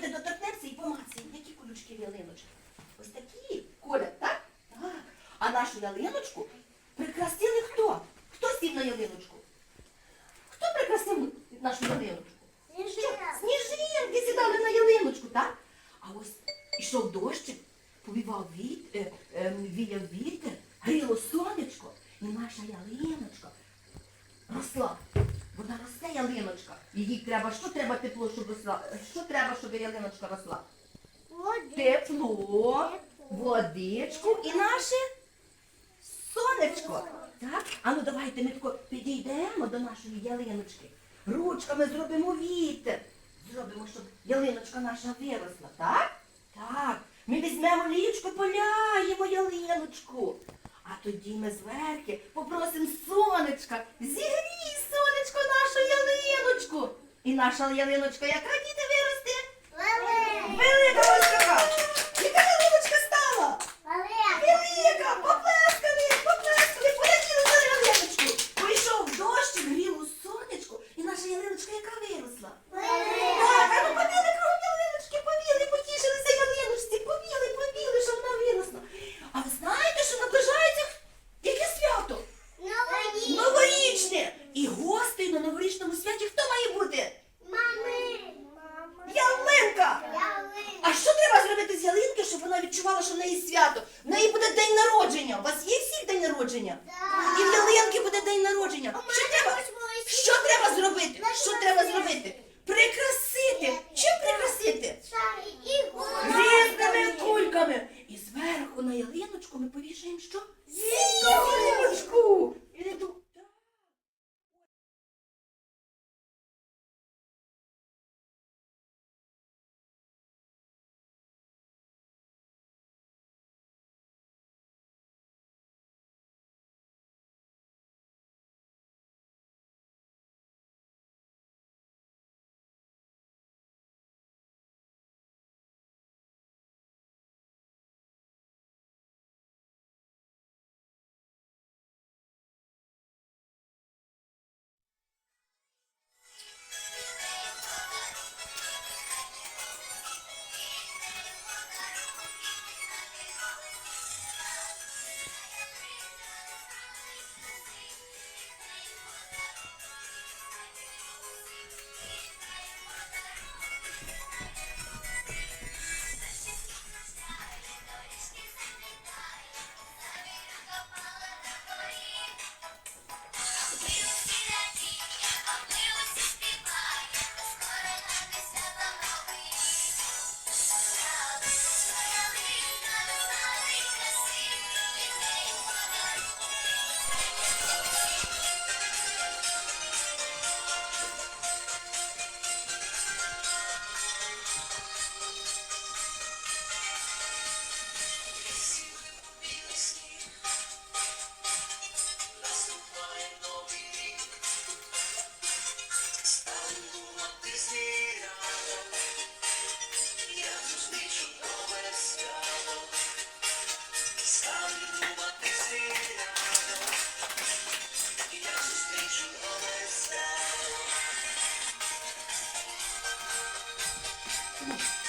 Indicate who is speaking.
Speaker 1: Давайте доторкнемося і помацаємо. Які колючки в ялиночки? Ось такі. Коля, так? Так. А нашу ялиночку прикрасили хто? Хто сів на ялиночку? Хто прикрасив нашу ялиночку? Що? Сніжинки сідали на ялиночку, так? А ось ішов дощик, повівав віт, е, е, віяв вітер, гріло сонечко, і наша ялиночка росла. Вона росте ялиночка. Їй треба, що треба тепло, щоб росла? Що треба, щоб ялиночка росла? Тепло, водичку і наше сонечко. Так? А ну давайте ми тако підійдемо до нашої ялиночки. Ручками зробимо вітер. Зробимо, щоб ялиночка наша виросла, так? Так. Ми візьмемо лічку, поляємо ялиночку. А тоді ми зверхи попросимо сонечка. Ялиночку. І наша ялиночка, яка діти виросте? Велика така. Яка ялиночка стала? Велика, поплескали, поплескали, полетіли за ялиночку. Прийшов дощ, гріло сонечко, і наша ялиночка яка виросла? Так, а ну побіли кругом ялиночки, побіли, потішилися ялиночці, побіли, побіли, що вона виросла. А ви знаєте, що наближається яке свято? Новорічне! І на новорічному святі хто має бути? Мами! Ялинка! А що треба зробити з ялинки, щоб вона відчувала, що в неї свято? В неї буде день народження. Thank you.